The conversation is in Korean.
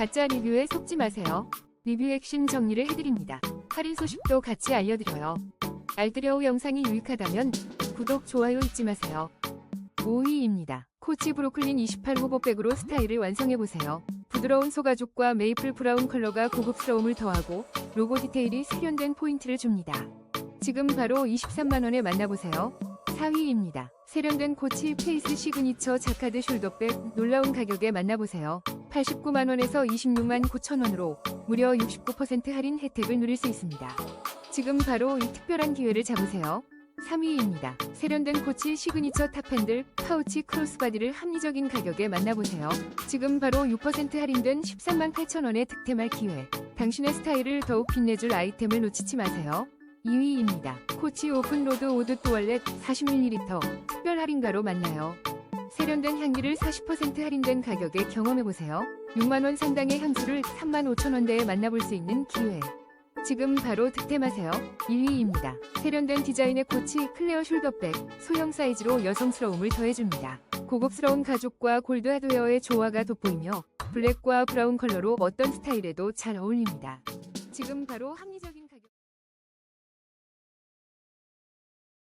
가짜 리뷰에 속지 마세요. 리뷰 핵심 정리를 해드립니다. 할인 소식도 같이 알려드려요. 알뜰여우 영상이 유익하다면 구독, 좋아요 잊지 마세요. 5위입니다. 코치 브로클린 28 호버백으로 스타일을 완성해보세요. 부드러운 소가죽과 메이플 브라운 컬러가 고급스러움을 더하고 로고 디테일이 세련된 포인트를 줍니다. 지금 바로 23만원에 만나보세요. 4위입니다. 세련된 코치 페이스 시그니처 자카드 숄더백 놀라운 가격에 만나보세요. 89만원에서 26만 9천원으로 무려 69% 할인 혜택을 누릴 수 있습니다. 지금 바로 이 특별한 기회를 잡으세요. 3위입니다. 세련된 코치 시그니처 탑핸들 파우치 크로스바디를 합리적인 가격에 만나보세요. 지금 바로 6% 할인된 13만 8천원의 득템할 기회. 당신의 스타일을 더욱 빛내줄 아이템을 놓치지 마세요. 2위입니다. 코치 오픈로드 오드 토얼렛 40ml 특별 할인가로 만나요. 세련된 향기를 40% 할인된 가격에 경험해보세요. 6만원 상당의 향수를 3만 5천원대에 만나볼 수 있는 기회. 지금 바로 득템하세요. 1위입니다. 세련된 디자인의 코치 클레어 숄더백 소형 사이즈로 여성스러움을 더해줍니다. 고급스러운 가죽과 골드 하드웨어의 조화가 돋보이며 블랙과 브라운 컬러로 어떤 스타일에도 잘 어울립니다. 지금 바로 합리적인